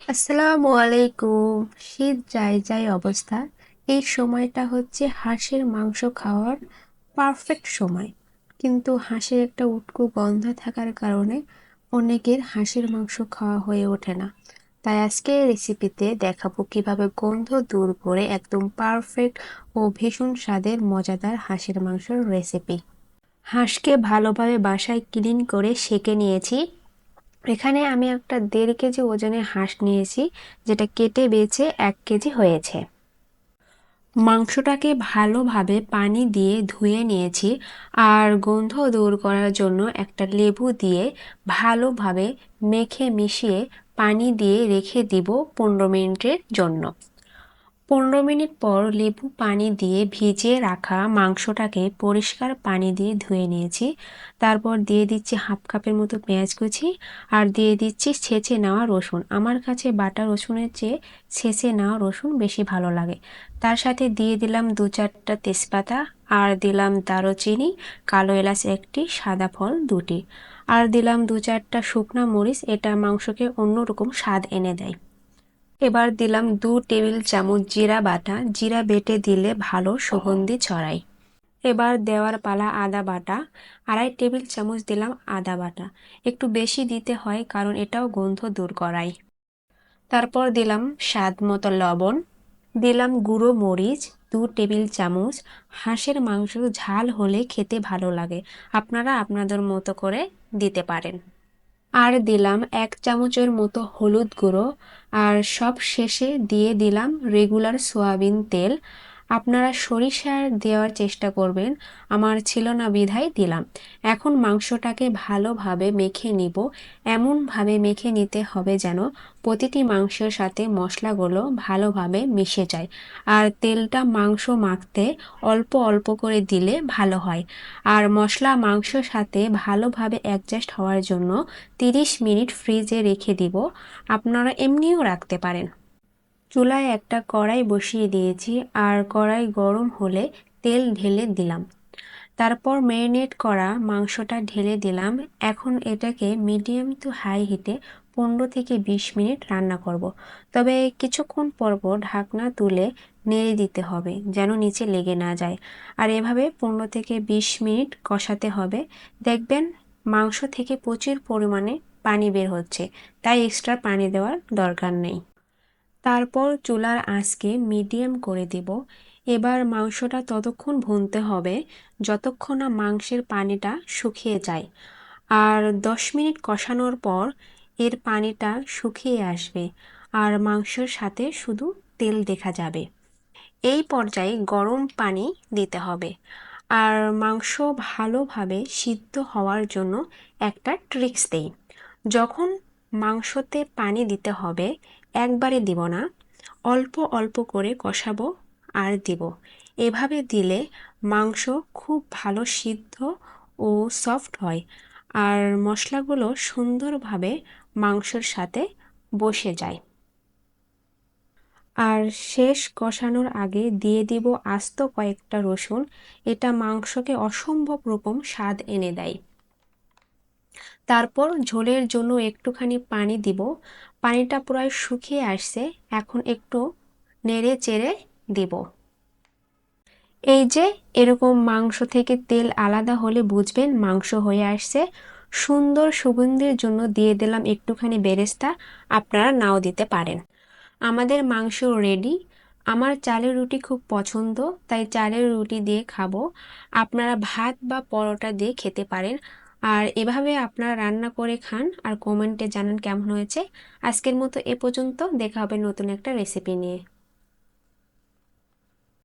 আসসালামু আলাইকুম শীত যায় যায় অবস্থা। এই সময়টা হচ্ছে হাঁসের মাংস খাওয়ার পারফেক্ট সময়। কিন্তু হাঁসের একটা উটকো গন্ধ থাকার কারণে অনেকের হাঁসের মাংস খাওয়া হয়ে ওঠে না। তাই আজকে রেসিপিতে দেখাবো কীভাবে গন্ধ দূর করে একদম পারফেক্ট ও ভীষণ স্বাদের মজাদার হাঁসের মাংসের রেসিপি হাঁসকে ভালোভাবে বাসায় ক্লিন করে সেকে নিয়েছি। এখানে আমি একটা দেড় কেজি ওজনের হাঁস নিয়েছি, যেটা কেটে বেছে এক কেজি হয়েছে। মাংসটাকে ভালোভাবে পানি দিয়ে ধুয়ে নিয়েছি, আর গন্ধ দূর করার জন্য একটা লেবু দিয়ে ভালোভাবে মেখে মিশিয়ে পানি দিয়ে রেখে দিব পনেরো মিনিটের জন্য। পনেরো মিনিট পর লেবু পানি দিয়ে ভিজিয়ে রাখা মাংসটাকে পরিষ্কার পানি দিয়ে ধুয়ে নিয়েছি। তারপর দিয়ে দিচ্ছি হাফ কাপের মতো পেঁয়াজ কুচি আর দিয়ে দিচ্ছি ছেঁচে নেওয়া রসুন। আমার কাছে বাটা রসুনের চেয়ে ছেঁচে নেওয়া রসুন বেশি ভালো লাগে। তার সাথে দিয়ে দিলাম দু চারটা তেজপাতা আর দিলাম দারুচিনি, কালো এলাচ একটি, সাদা ফল দুটি। আর দিলাম দু চারটা শুকনা মরিচ, এটা মাংসকে অন্যরকম স্বাদ এনে দেয়। এবার দিলাম দু টেবিল চামচ জিরা বাটা। জিরা বেটে দিলে ভালো সুগন্ধি ছড়ায়। এবার দেওয়ার পালা আদা বাটা। আড়াই টেবিল চামচ দিলাম আদা বাটা। একটু বেশি দিতে হয় কারণ এটাও গন্ধ দূর করায়। তারপর দিলাম স্বাদ মতো লবণ। দিলাম গুঁড়ো মরিচ, দু টেবিল চামচ। হাঁসের মাংস ঝাল হলে খেতে ভালো লাগে। আপনারা আপনাদের মতো করে দিতে পারেন। আর দিলাম এক চামচের মতো হলুদ গুঁড়ো, আর সব শেষে দিয়ে দিলাম রেগুলার সোয়াবিন তেল আপনারা সরিষার দেওয়ার চেষ্টা করবেন। আমার ছিল না বিধায় দিলাম। এখন মাংসটাকে ভালোভাবে মেখে নিব। এমনভাবে মেখে নিতে হবে যেন প্রতিটি মাংসের সাথে মশলাগুলো ভালোভাবে মিশে যায়। আর তেলটা মাংস মাখতে অল্প অল্প করে দিলে ভালো হয়। আর মশলা মাংসর সাথে ভালোভাবে অ্যাডজাস্ট হওয়ার জন্য 30 মিনিট ফ্রিজে রেখে দিব। আপনারা এমনিও রাখতে পারেন। চুলায় একটা কড়াই বসিয়ে দিয়েছি আর কড়াই গরম হলে তেল ঢেলে দিলাম। তারপর ম্যারিনেট করা মাংসটা ঢেলে দিলাম। এখন এটাকে মিডিয়াম টু হাই হিটে পনেরো থেকে বিশ মিনিট রান্না করব। তবে কিছুক্ষণ পর পর ঢাকনা তুলে নেড়ে দিতে হবে যেন নিচে লেগে না যায়। আর এভাবে পনেরো থেকে বিশ মিনিট কষাতে হবে। দেখবেন মাংস থেকে প্রচুর পরিমাণে পানি বের হচ্ছে, তাই এক্সট্রা পানি দেওয়ার দরকার নেই। তারপর চুলার আঁচকে মিডিয়াম করে দিব। এবার মাংসটা ততক্ষণ ভুনতে হবে যতক্ষণ না মাংসের পানিটা শুকিয়ে যায়। আর দশ মিনিট কষানোর পর এর পানিটা শুকিয়ে আসবে আর মাংসের সাথে শুধু তেল দেখা যাবে। এই পর্যায়ে গরম পানি দিতে হবে। আর মাংস ভালোভাবে সিদ্ধ হওয়ার জন্য একটা ট্রিক্স দেই। যখন মাংসতে পানি দিতে হবে, একবারে দিব না। অল্প অল্প করে কষাবো আর দিব। এভাবে দিলে মাংস খুব ভালো সিদ্ধ ও সফট হয় আর মশলাগুলো সুন্দরভাবে মাংসের সাথে বসে যায়। আর শেষ কষানোর আগে দিয়ে দিব আস্ত কয়েকটা রসুন। এটা মাংসকে অসম্ভব রকম স্বাদ এনে দেয়। তারপর ঝোলের জন্য একটুখানি পানি দিব। পানিটা প্রায় শুকিয়ে আসছে, এখন একটু নেড়ে চেড়ে দিব। এই যে, এরকম মাংস থেকে তেল আলাদা হলে বুঝবেন মাংস হয়ে আসছে। সুন্দর সুগন্ধির জন্য দিয়ে দিলাম একটুখানি বেরেস্তা, আপনারা নাও দিতে পারেন। আমাদের মাংস রেডি আমার চালের রুটি খুব পছন্দ, তাই চালের রুটি দিয়ে খাব। আপনারা ভাত বা পরোটা দিয়ে খেতে পারেন। আর এভাবে আপনারা রান্না করে খান আর কমেন্টে জানান কেমন হয়েছে। আজকের মতো এ পর্যন্ত। দেখা হবে নতুন একটা রেসিপি নিয়ে।